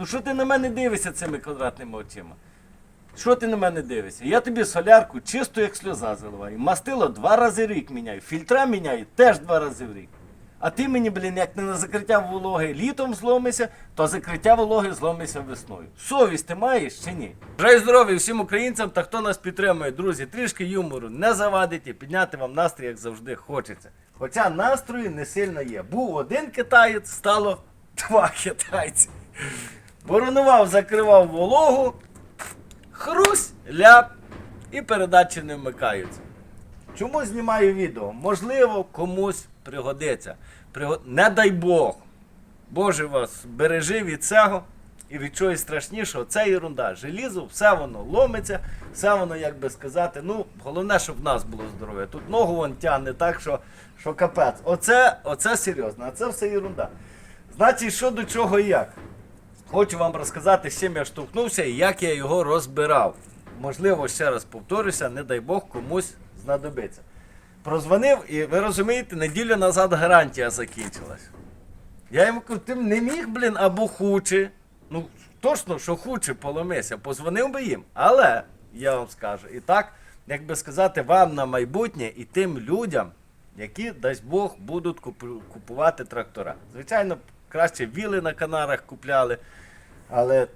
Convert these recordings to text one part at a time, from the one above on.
Ну що ти на мене дивишся цими квадратними очима? Що ти на мене дивишся? Я тобі солярку чисто як сльоза заливаю. Мастило два рази в рік міняю, фільтра міняю теж два рази в рік. А ти мені, блін, як не на закриття вологи літом зломися, то закриття вологи зломися весною. Совість ти маєш чи ні? Бажаю здоров'я всім українцям та хто нас підтримує, друзі. Трішки юмору не завадить і підняти вам настрій, як завжди, хочеться. Хоча настрою не сильно є. Був один китаєць, стало два китайці. Боронував, закривав вологу, хрусь, ляп і передачі не вмикаються. Чому знімаю відео? Можливо, комусь пригодиться. Приго- Не дай Бог. Боже вас бережи від цього і від чогось страшнішого. Це ерунда. Желізо, все воно ломиться, все воно, як би сказати, ну, головне, щоб в нас було здоров'я. Тут ногу вон тягне так, що, що капець. Оце, оце серйозно, а це все ерунда. Значить, що до чого і як. Хочу вам розказати, з чим я штовхнувся і як я його розбирав. Можливо, ще раз повторюся, не дай Бог комусь знадобиться. Прозвонив, і ви розумієте, неділю назад гарантія закінчилась. Я йому кажу, ти не міг, блін, або хуче. Ну, точно, що хуче, поломися, позвонив би їм. Але я вам скажу, і так, як би сказати, вам на майбутнє і тим людям, які, дасть Бог, будуть купувати трактора. Звичайно, краще віли на канарах купляли, але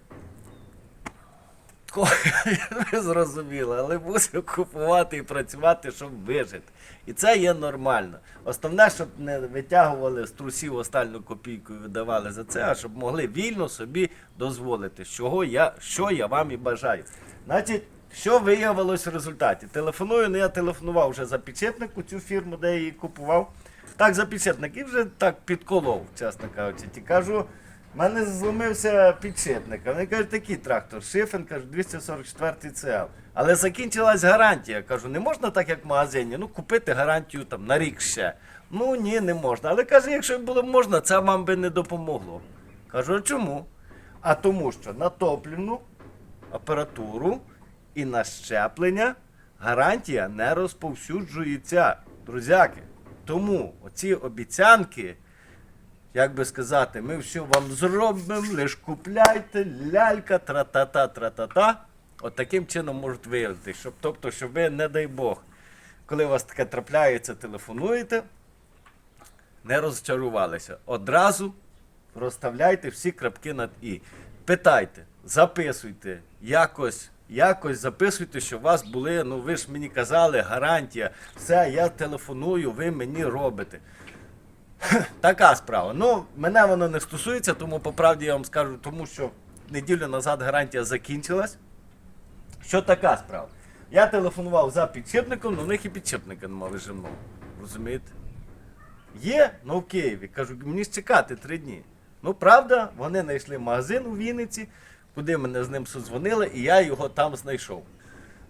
Ви зрозуміли, але мусив купувати і працювати, щоб вижити. І це є нормально. Основне, щоб не витягували з трусів остальну копійку і видавали за це, а щоб могли вільно собі дозволити, чого я, що я вам і бажаю. Значить, що виявилось в результаті? Телефоную, ну я телефонував вже за підшипнику цю фірму, де я її купував. Так, за підшипник, і вже так підколов, чесно кажучи. Ті кажу, у мене зломився підшипник. Вони кажуть, такий трактор, шифен, кажуть, 244 ЦЛ. Але закінчилась гарантія. Кажу, не можна так, як в магазині, ну купити гарантію там на рік ще. Ну ні, не можна. Але каже, якщо було б можна, це вам би не допомогло. Кажу, а чому? А тому що на топливну апаратуру і на щеплення гарантія не розповсюджується, друзяки. Тому оці обіцянки як би сказати, ми все вам зробимо, лиш купляйте, лялька, тра-та-та, тра-та-та. От таким чином можуть виявити, щоб, тобто, щоб ви, не дай Бог, коли у вас таке трапляється, телефонуєте, не розчарувалися. Одразу розставляйте всі крапки над І. Питайте, записуйте, якось, якось записуйте, що у вас були, ну ви ж мені казали, гарантія, все, я телефоную, ви мені робите. Така справа. Ну, мене воно не стосується, тому по правді я вам скажу, тому що неділю назад гарантія закінчилась. Що така справа? Я телефонував за підшипником, але в них і підшипника немає вижимного. Розумієте? Є, ну в Києві. Кажу, мені чекати три дні. Ну, правда, вони знайшли магазин у Вінниці, куди мене з ним созвонили, і я його там знайшов.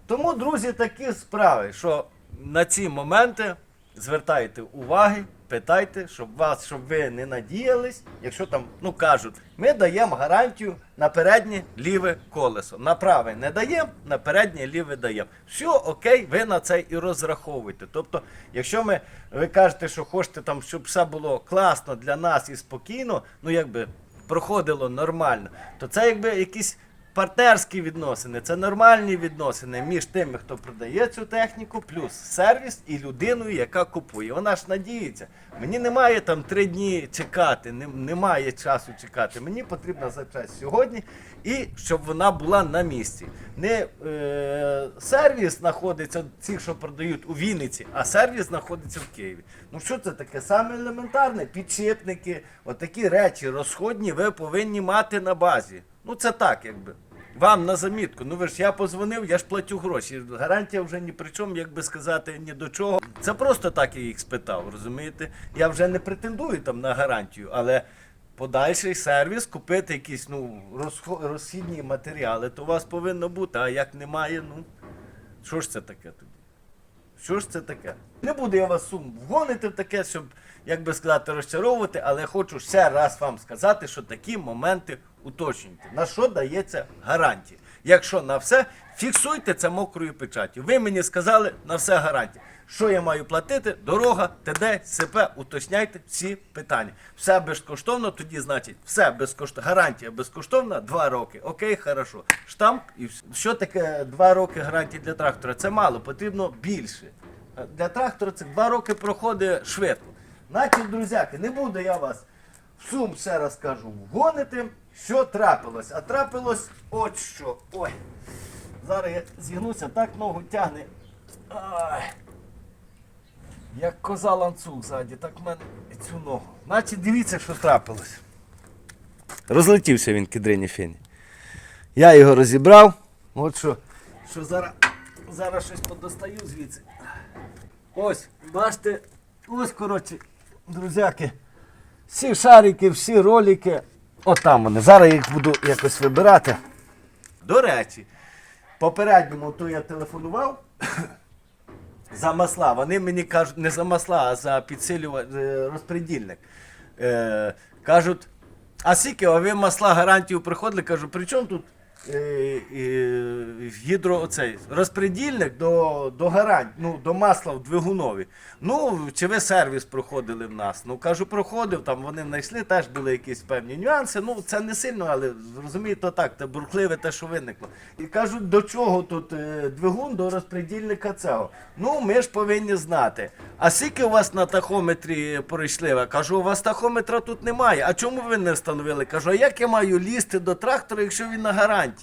Тому, друзі, такі справи, що на ці моменти звертайте уваги, питайте, щоб вас, щоб ви не надіялись, якщо там, ну кажуть, ми даємо гарантію на переднє ліве колесо. На праве не даємо, на переднє ліве даємо. Все окей, ви на це і розраховуйте. Тобто, якщо ми, ви кажете, що хочете там, щоб все було класно для нас і спокійно, ну якби проходило нормально, то це якби якісь партнерські відносини, це нормальні відносини між тими, хто продає цю техніку, плюс сервіс і людиною, яка купує. Вона ж надіється. Мені немає там три дні чекати, немає часу чекати. Мені потрібно за час сьогодні і щоб вона була на місці. Не е, сервіс знаходиться, ці, що продають у Вінниці, а сервіс знаходиться в Києві. Ну що це таке? Саме елементарне, підшипники, отакі речі розходні ви повинні мати на базі. Ну це так, якби. Вам на замітку. Ну ви ж я позвонив, я ж платю гроші. Гарантія вже ні при чому, як би сказати, ні до чого. Це просто так я їх спитав, розумієте? Я вже не претендую там на гарантію, але подальший сервіс, купити якісь ну, розхідні матеріали, то у вас повинно бути. А як немає, ну що ж це таке тоді? Що ж це таке? Не буду я вас сум вгонити в таке, щоб, як би сказати, розчаровувати, але хочу ще раз вам сказати, що такі моменти уточнюйте. На що дається гарантія? Якщо на все, фіксуйте це мокрою печаттю. Ви мені сказали на все гарантія. Що я маю платити? Дорога, ТД, СП, уточняйте всі питання. Все безкоштовно, тоді значить все безкоштовно. Гарантія безкоштовна, два роки. Окей, хорошо. Штамп і все. Що таке два роки гарантії для трактора? Це мало, потрібно більше. Для трактора це два роки проходить швидко. Значить, друзяки, не буду я вас в сум ще раз кажу, вгонити, що трапилось. А трапилось от що. Ой. Зараз я зігнуся, так ногу тягне. Ай. Як коза ланцюг ззаді, так в мене і цю ногу. Значить, дивіться, що трапилось. Розлетівся він кидрині фені. Я його розібрав. От що, що зараз, зараз щось подостаю звідси. Ось, бачите, ось, коротше, друзяки, всі шарики, всі ролики. Отам вони. Зараз їх буду якось вибирати. До речі, попередньому то я телефонував за масла. Вони мені кажуть, не за масла, а за підсилювання розпредільник. Е, кажуть, а скільки, а ви масла гарантію приходили? Кажу, при чому тут е, е, гідро оцей розпредільник до, до гарантії, ну, до масла в двигунові. Ну, чи ви сервіс проходили в нас? Ну, кажу, проходив, там вони знайшли, теж були якісь певні нюанси. Ну, це не сильно, але зрозумієте так, це бурхливе те, що виникло. І кажуть, до чого тут е, двигун до розпредільника цього? Ну, ми ж повинні знати. А скільки у вас на тахометрі пройшли? Кажу, у вас тахометра тут немає. А чому ви не встановили? Кажу, а як я маю лізти до трактора, якщо він на гарантії?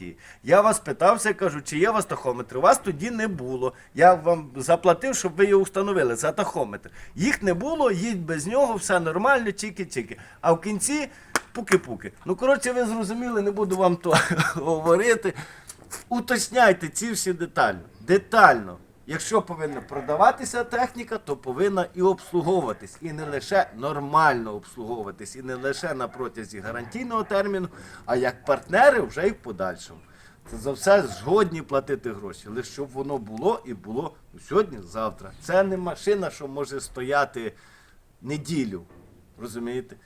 Я вас питався, кажу, чи є у вас тахометр? У вас тоді не було. Я вам заплатив, щоб ви його встановили за тахометр. Їх не було, їдь без нього, все нормально, чики-чики. А в кінці пуки-пуки. Ну, коротше, ви зрозуміли, не буду вам то говорити. Уточняйте ці всі деталі. Детально. Якщо повинна продаватися техніка, то повинна і обслуговуватись. І не лише нормально обслуговуватись, і не лише на протязі гарантійного терміну, а як партнери вже і в подальшому. Це за все згодні платити гроші. Лише щоб воно було і було сьогодні, завтра. Це не машина, що може стояти неділю. Розумієте?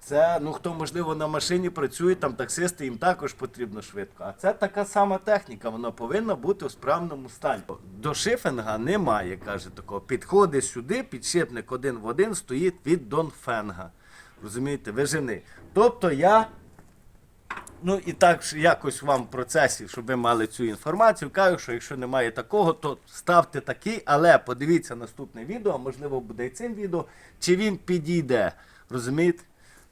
Це, ну хто можливо на машині працює, там таксисти, їм також потрібно швидко. А це така сама техніка, вона повинна бути у справному стані. До шифінга немає, каже такого. Підходить сюди, підшипник один в один стоїть від Донфенга. Розумієте, виживний. Тобто я. Ну і так якось вам в процесі, щоб ви мали цю інформацію, кажу, що якщо немає такого, то ставте такий, але подивіться наступне відео, можливо, буде і цим відео, чи він підійде. Розумієте?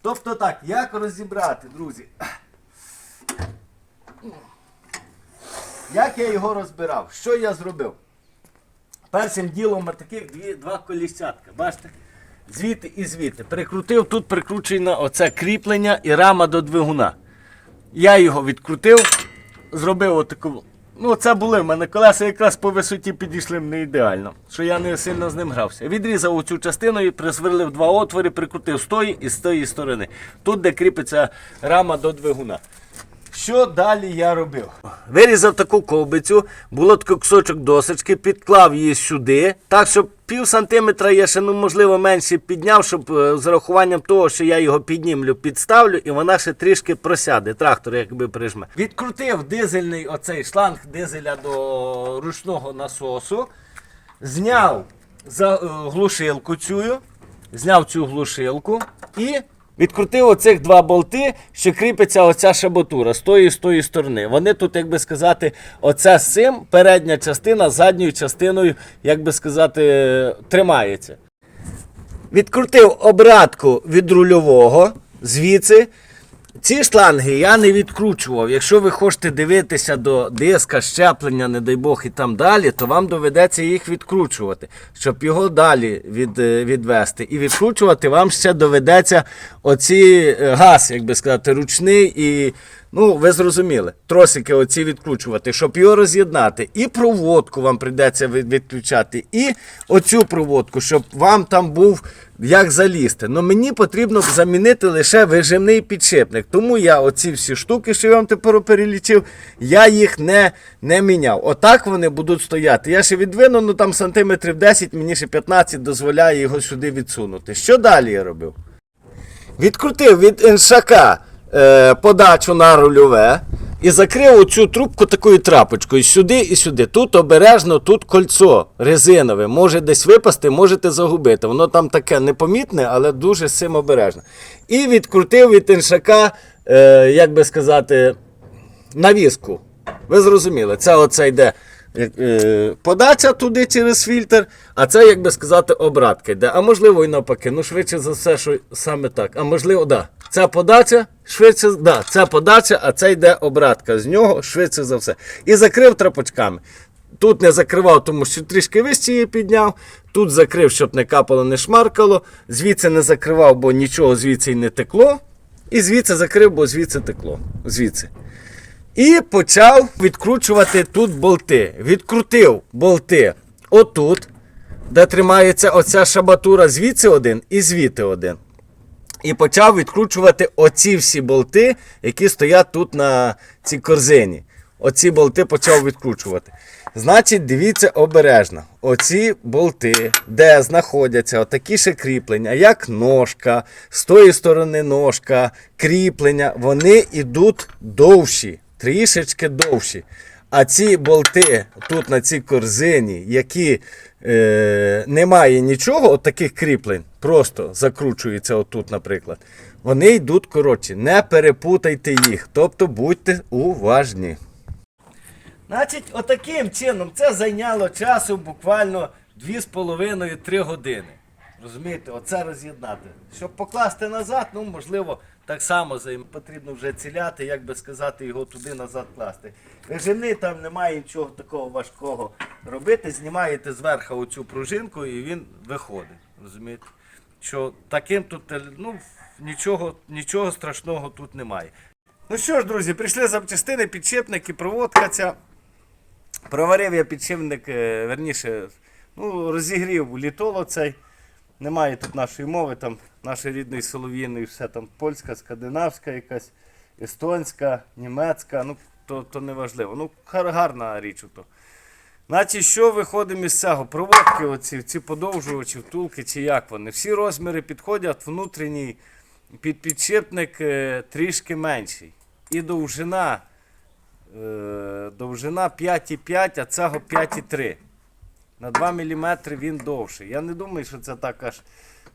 Тобто так, як розібрати, друзі? Як я його розбирав? Що я зробив? Першим ділом таких дві, два колісятка. Бачите? Звідти і звідти. Прикрутив, тут прикручено оце кріплення і рама до двигуна. Я його відкрутив, зробив отаку. Ну, це були в мене колеса якраз по висоті підійшли не ідеально, що я не сильно з ним грався. Відрізав оцю частину і присверлив два отвори, прикрутив з тої і з тої сторони. Тут, де кріпиться рама до двигуна. Що далі я робив? Вирізав таку ковбицю, було такий кусочок досочки, підклав її сюди, так, щоб пів сантиметра я ще, ну, можливо, менше підняв, щоб е, з рахуванням того, що я його піднімлю, підставлю, і вона ще трішки просяде. Трактор якби прижме. Відкрутив дизельний оцей шланг дизеля до ручного насосу, зняв за, е, глушилку цю, зняв цю глушилку і відкрутив оцих два болти, що кріпиться оця шабатура з тої і з тої сторони. Вони тут, як би сказати, оце з цим передня частина задньою частиною, як би сказати, тримається. Відкрутив обратку від рульового звідси. Ці шланги я не відкручував. Якщо ви хочете дивитися до диска, щеплення, не дай Бог, і там далі, то вам доведеться їх відкручувати, щоб його далі від, е, відвести. І відкручувати вам ще доведеться оці е, газ, як би сказати, ручний і. Ну, ви зрозуміли, тросики оці відкручувати, щоб його роз'єднати. І проводку вам прийдеться відключати, і оцю проводку, щоб вам там був як залізти. Ну мені потрібно замінити лише вижимний підшипник. Тому я оці всі штуки, що я вам тепер перелічив, я їх не, не міняв. Отак вони будуть стояти. Я ще відвину, ну там сантиметрів 10, мені ще 15 дозволяє його сюди відсунути. Що далі я робив? Відкрутив від іншака е, подачу на рульове. І закрив оцю трубку такою трапочкою сюди і сюди. Тут обережно, тут кольцо резинове. Може десь випасти, можете загубити. Воно там таке непомітне, але дуже з цим обережно. І відкрутив від іншака, е, як би сказати, навіску. Ви зрозуміли, це оце йде е, подача туди через фільтр, а це, як би сказати, обратка йде. А можливо і навпаки. Ну, швидше за все, що саме так. А можливо, да. Ця подача, швидше, да, це подача, а це йде обратка з нього, швидше за все. І закрив трапочками. Тут не закривав, тому що трішки вище її підняв. Тут закрив, щоб не капало, не шмаркало. Звідси не закривав, бо нічого звідси й не текло. І звідси закрив, бо звідси текло. Звідси. І почав відкручувати тут болти. Відкрутив болти отут, де тримається оця шабатура, звідси один і звідти один. І почав відкручувати оці всі болти, які стоять тут на цій корзині. Оці болти почав відкручувати. Значить, дивіться обережно. Оці болти, де знаходяться отакі ще кріплення, як ножка, з тої сторони ножка, кріплення, вони йдуть довші, трішечки довші. А ці болти тут на цій корзині, які е, немає нічого, от таких кріплень, просто закручуються отут, наприклад, вони йдуть коротші. Не перепутайте їх. Тобто будьте уважні. Значить, отаким чином це зайняло часу буквально 2,5-3 години. Розумієте, оце роз'єднати. Щоб покласти назад, ну можливо, так само займ... потрібно вже ціляти, як би сказати, його туди назад класти. Режини там немає нічого такого важкого робити. Знімаєте зверху оцю пружинку і він виходить. Розумієте? Що таким тут ну, нічого, нічого страшного тут немає. Ну що ж, друзі, прийшли запчастини, підшипники, проводка ця. Проварив я підшипник, е, верніше, ну, розігрів літоло цей. Немає тут нашої мови, там нашої рідної солов'їної, все там польська, скандинавська якась, естонська, німецька, ну то, то не важливо. Ну, гарна річ ото. Значить, що виходимо із цього? Проводки, оці, ці подовжувачі, втулки чи як вони. Всі розміри підходять, внутрішній під підшипник е, трішки менший. І довжина, е, довжина 5,5, а цього 5,3. На 2 мм він довший. Я не думаю, що це так аж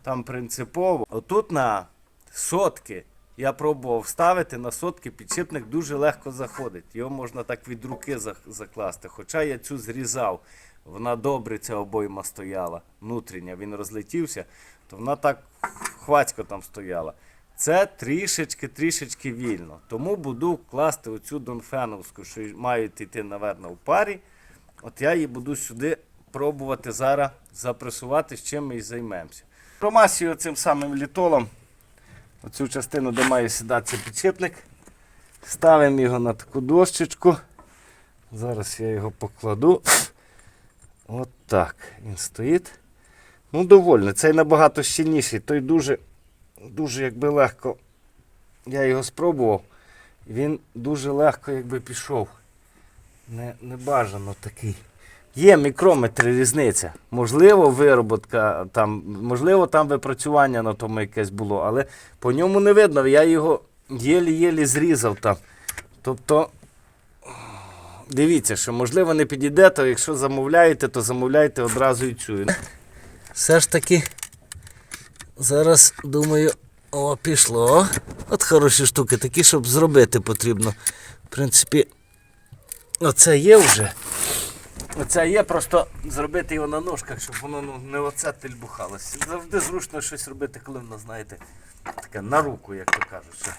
там принципово. Отут на сотки я пробував ставити, на сотки підшипник дуже легко заходить. Його можна так від руки закласти. Хоча я цю зрізав, вона добре ця обойма стояла, внутрішня, він розлетівся, то вона так хвацько там стояла. Це трішечки-трішечки вільно. Тому буду класти оцю донфеновську, що мають йти, напевно, в парі. От я її буду сюди пробувати зараз запресувати, з чим ми і займемося. Промасію цим самим літолом, оцю частину, де має сідатися підшипник. Ставимо його на таку дощечку. Зараз я його покладу. От так. Він стоїть. Ну, довольно. Цей набагато щільніший. Той дуже, дуже якби легко. Я його спробував. Він дуже легко якби пішов. Не, не бажано такий. Є мікрометри різниця. Можливо, вироботка, там, можливо, там випрацювання на тому якесь було, але по ньому не видно. Я його єлі-єлі зрізав там. Тобто, дивіться, що можливо не підійде, то якщо замовляєте, то замовляйте одразу і цю. Все ж таки, зараз думаю, о, пішло. От хороші штуки, такі, щоб зробити потрібно. В принципі, оце є вже. Оце є, просто зробити його на ножках, щоб воно ну, не оце тельбухалося. Завжди зручно щось робити, коли воно, знаєте, таке на руку, як то кажуть.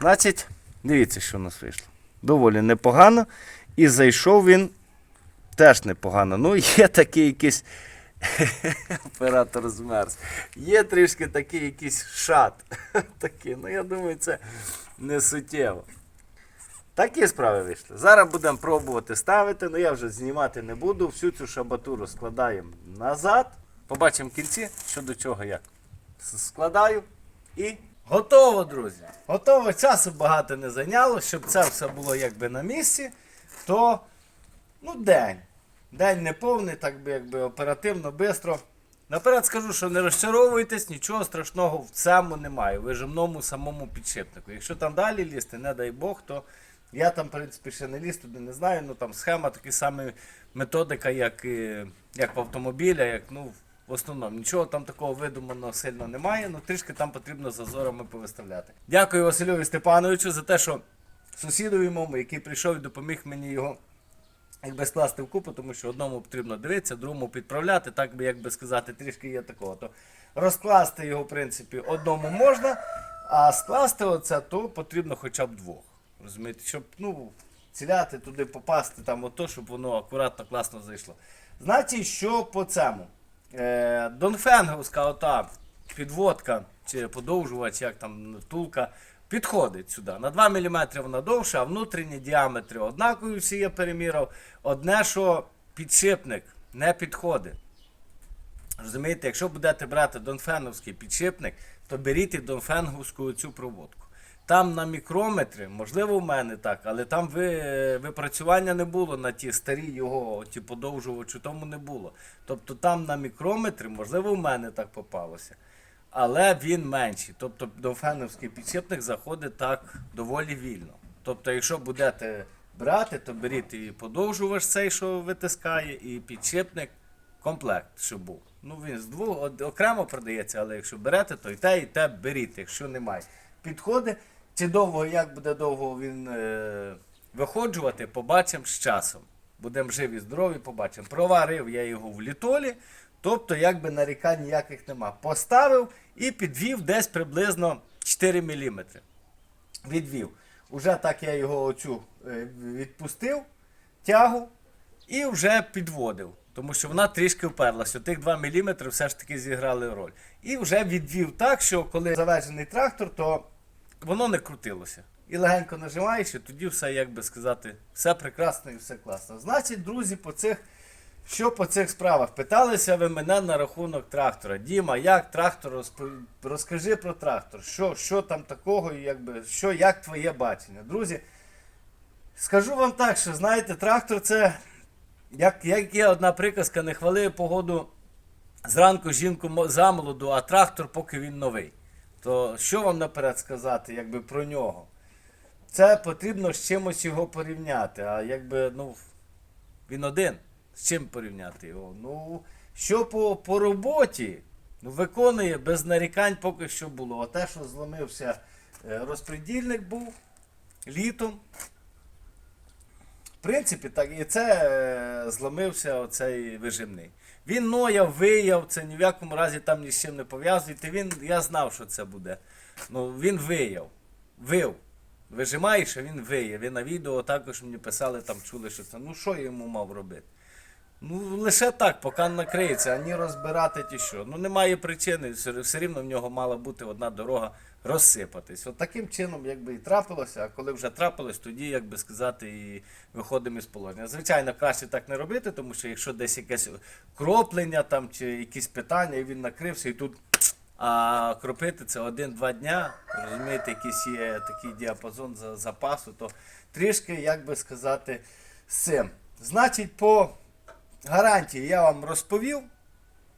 Значить, дивіться, що у нас вийшло. Доволі непогано. І зайшов він теж непогано. Ну, є такий якийсь оператор змерз. Є трішки такий якийсь шат. такий. Ну, я думаю, це не суттєво. Такі справи вийшли. Зараз будемо пробувати ставити, але я вже знімати не буду. Всю цю шабатуру складаємо назад. Побачимо в кінці, що до чого як. Складаю і готово, друзі. Готово. Часу багато не зайняло, щоб це все було якби на місці, то ну, день. День не повний, так би якби оперативно, швидко. Наперед скажу, що не розчаровуйтесь, нічого страшного в цьому немає, вижимному самому підшипнику. Якщо там далі лізти, не дай Бог, то я там, в принципі, ще не ліз туди, не знаю. Ну там схема така сама методика, як, і, як в автомобіля, як ну, в основному. Нічого там такого видуманого сильно немає, ну трішки там потрібно зазорами повиставляти. Дякую Василю Степановичу за те, що сусідові моєму, який прийшов і допоміг мені його якби скласти в купу, тому що одному потрібно дивитися, другому підправляти, так би, як би сказати, трішки є такого. То розкласти його, в принципі, одному можна, а скласти оце, то потрібно хоча б двох. Розумієте, щоб ну, ціляти туди, попасти, там ото, щоб воно акуратно, класно зайшло. Значить, що по цьому? Е, Донфенговська ота підводка чи подовжувач, як там втулка, підходить сюди. На 2 мм вона довша, а внутрішні діаметри однакові всі я переміряв. Одне, що підшипник не підходить. Розумієте, якщо будете брати донфеновський підшипник, то беріть донфенговську цю проводку. Там на мікрометри, можливо, в мене так, але там ви, випрацювання не було на ті старі його ті подовжувачі, тому не було. Тобто там на мікрометри, можливо, в мене так попалося. Але він менший. Тобто довфеновський підшипник заходить так доволі вільно. Тобто, якщо будете брати, то беріть і подовжувач цей, що витискає, і підшипник комплект, щоб був. Ну він з двох окремо продається, але якщо берете, то і те, і те беріть, якщо немає. Підходить. Чи довго, як буде довго він е, виходжувати, побачимо з часом. Будемо живі, здорові, побачимо. Проварив я його в літолі, тобто якби нарікань ніяких нема. Поставив і підвів десь приблизно 4 мм. Відвів. Уже так я його оцю е, відпустив, тягу і вже підводив. Тому що вона трішки вперлася. Тих 2 мм все ж таки зіграли роль. І вже відвів так, що коли завезений трактор, то воно не крутилося. І легенько нажимаєш, і тоді все, як би сказати, все прекрасно і все класно. Значить, друзі, по цих, що по цих справах? Питалися ви мене на рахунок трактора. Діма, як трактор розпо- розкажи про трактор. Що, що там такого, і якби, що, як твоє бачення? Друзі, скажу вам так, що знаєте, трактор це, як, як є одна приказка, не хвали погоду зранку жінку замолоду, а трактор поки він новий. То що вам наперед сказати, якби про нього? Це потрібно з чимось його порівняти. А якби, ну, він один. З чим порівняти його? Ну, що по, по роботі? Ну, виконує без нарікань поки що було. А те, що зламився е, розпредільник був літом. В принципі, так і це е, зламився оцей вижимний. Він нояв, вияв, це ні в якому разі там ні з чим не пов'язуєте. Він, я знав, що це буде. Ну, він вияв. Вив. Вижимаєш, а він виє. Ви на відео також мені писали, там чули, що це. Ну що я йому мав робити? Ну, лише так, поки накриється, ані розбирати ті що. Ну немає причини, все, рівно в нього мала бути одна дорога розсипатись. От таким чином, якби і трапилося, а коли вже трапилось, тоді, як би сказати, і виходимо із положення. Звичайно, краще так не робити, тому що якщо десь якесь кроплення там чи якісь питання, і він накрився, і тут. А кропити це один-два дня, розумієте, якийсь є такий діапазон за- запасу, то трішки, як би сказати, з цим. Значить, по гарантії я вам розповів.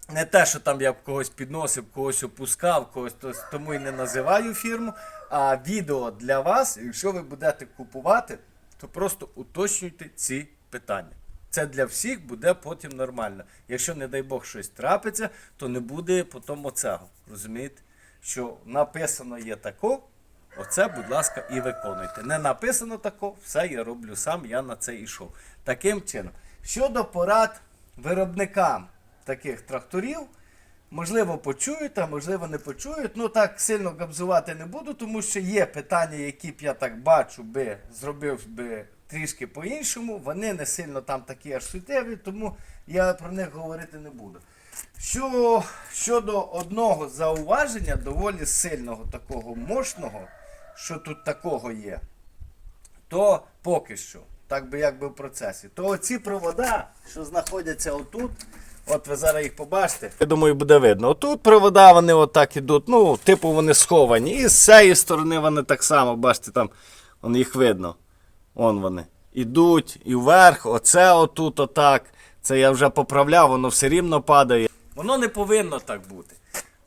Не те, що там я б когось підносив, когось опускав, когось то- тому і не називаю фірму. А відео для вас, якщо ви будете купувати, то просто уточнюйте ці питання. Це для всіх буде потім нормально. Якщо, не дай Бог, щось трапиться, то не буде потім оцього. Розумієте? Що написано є тако, оце, будь ласка, і виконуйте. Не написано тако, все я роблю сам, я на це йшов. Таким чином. Щодо порад виробникам таких тракторів, можливо, почують, а можливо, не почують. Ну так сильно габзувати не буду, тому що є питання, які б я так бачу, би зробив би трішки по-іншому. Вони не сильно там такі аж суттєві, тому я про них говорити не буду. Що щодо одного зауваження, доволі сильного такого мощного, що тут такого є, то поки що, так би якби в процесі, то оці провода, що знаходяться отут, от ви зараз їх побачите. Я думаю, буде видно. Отут провода вони отак ідуть, ну, типу вони сховані. І з цієї сторони вони так само, бачите, там вон їх видно. Вон вони. Ідуть і вверх, оце отут, отак. Це я вже поправляв, воно все рівно падає. Воно не повинно так бути.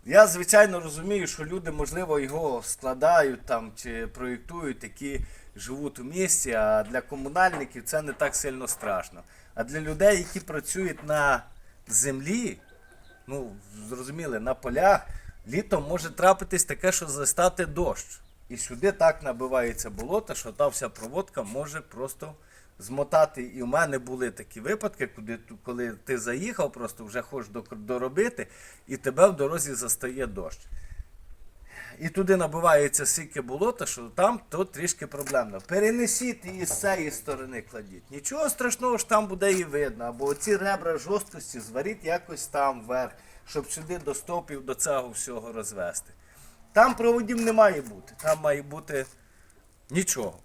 Я, звичайно, розумію, що люди, можливо, його складають там чи проєктують, які живуть у місті, а для комунальників це не так сильно страшно. А для людей, які працюють на землі, ну, зрозуміли, на полях, літом може трапитись таке, що застати дощ. І сюди так набивається болото, що та вся проводка може просто змотати. І у мене були такі випадки, куди, коли ти заїхав, просто вже хочеш доробити, і тебе в дорозі застає дощ. І туди набивається стільки болота, що там то трішки проблемно. Перенесіть її з цієї сторони кладіть. Нічого страшного ж там буде і видно. Або оці ребра жорсткості зваріть якось там вверх, щоб сюди до стопів до цього всього розвести. Там проводів не має бути. Там має бути нічого.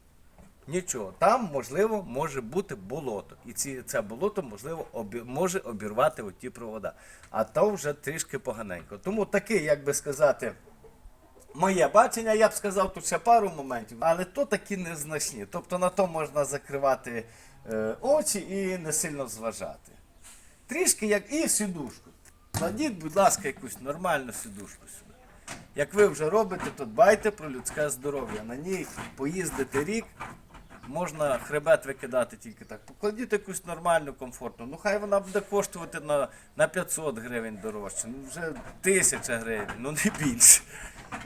Нічого. Там, можливо, може бути болото. І ці, це болото, можливо, обі, може обірвати оті провода. А то вже трішки поганенько. Тому такий, як би сказати, моє бачення, я б сказав, тут ще пару моментів, але то такі незначні. Тобто на то можна закривати е, очі і не сильно зважати. Трішки як і сідушку. Кладіть, будь ласка, якусь нормальну сідушку сюди. Як ви вже робите, то дбайте про людське здоров'я. На ній поїздити рік, можна хребет викидати тільки так. Покладіть якусь нормальну, комфортну. Ну хай вона буде коштувати на, на 500 гривень дорожче, ну вже 1000 гривень, ну не більше.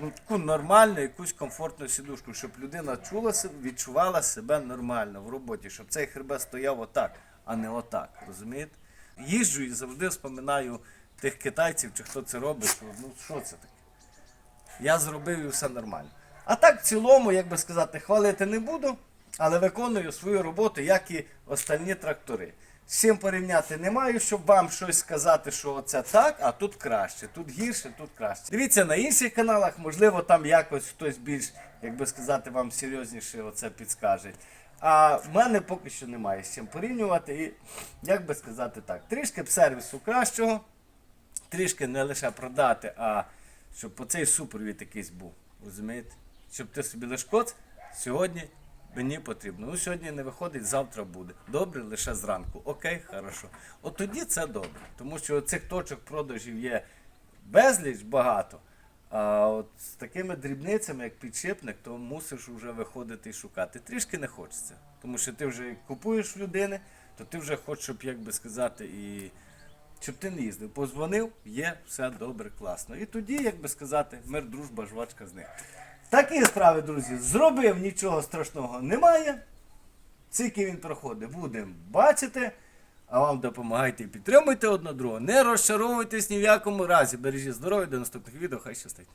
Ну, таку нормальну, якусь комфортну сідушку, щоб людина чула відчувала себе нормально в роботі, щоб цей хребет стояв отак, а не отак. Розумієте? Їжджу і завжди вспоминаю тих китайців, чи хто це робить, ну що це таке? Я зробив і все нормально. А так, в цілому, як би сказати, хвалити не буду, але виконую свою роботу, як і остальні трактори. З чим порівняти не маю, щоб вам щось сказати, що це так, а тут краще, тут гірше, тут краще. Дивіться на інших каналах, можливо, там якось хтось більш, як би сказати, вам серйозніше оце підскаже. А в мене поки що немає з чим порівнювати. І, як би сказати так, трішки б сервісу кращого, трішки не лише продати, а щоб оцей супровід якийсь був. Розумієте? Щоб ти собі лиш коц, сьогодні мені потрібно. Ну сьогодні не виходить, завтра буде. Добре, лише зранку. Окей, хорошо. От тоді це добре. Тому що цих точок продажів є безліч багато. А от з такими дрібницями, як підшипник, то мусиш вже виходити і шукати. Трішки не хочеться. Тому що ти вже купуєш людини, то ти вже хочеш, щоб, як би сказати, і щоб ти не їздив. Позвонив, є, все добре, класно. І тоді, як би сказати, мир, дружба, жвачка з них. Такі справи, друзі, зробив, нічого страшного немає. Скільки він проходить, будемо бачити. А вам допомагайте і підтримуйте одне другого. Не розчаровуйтесь ні в якому разі. Бережіть здоров'я до наступних відео. Хай щастить.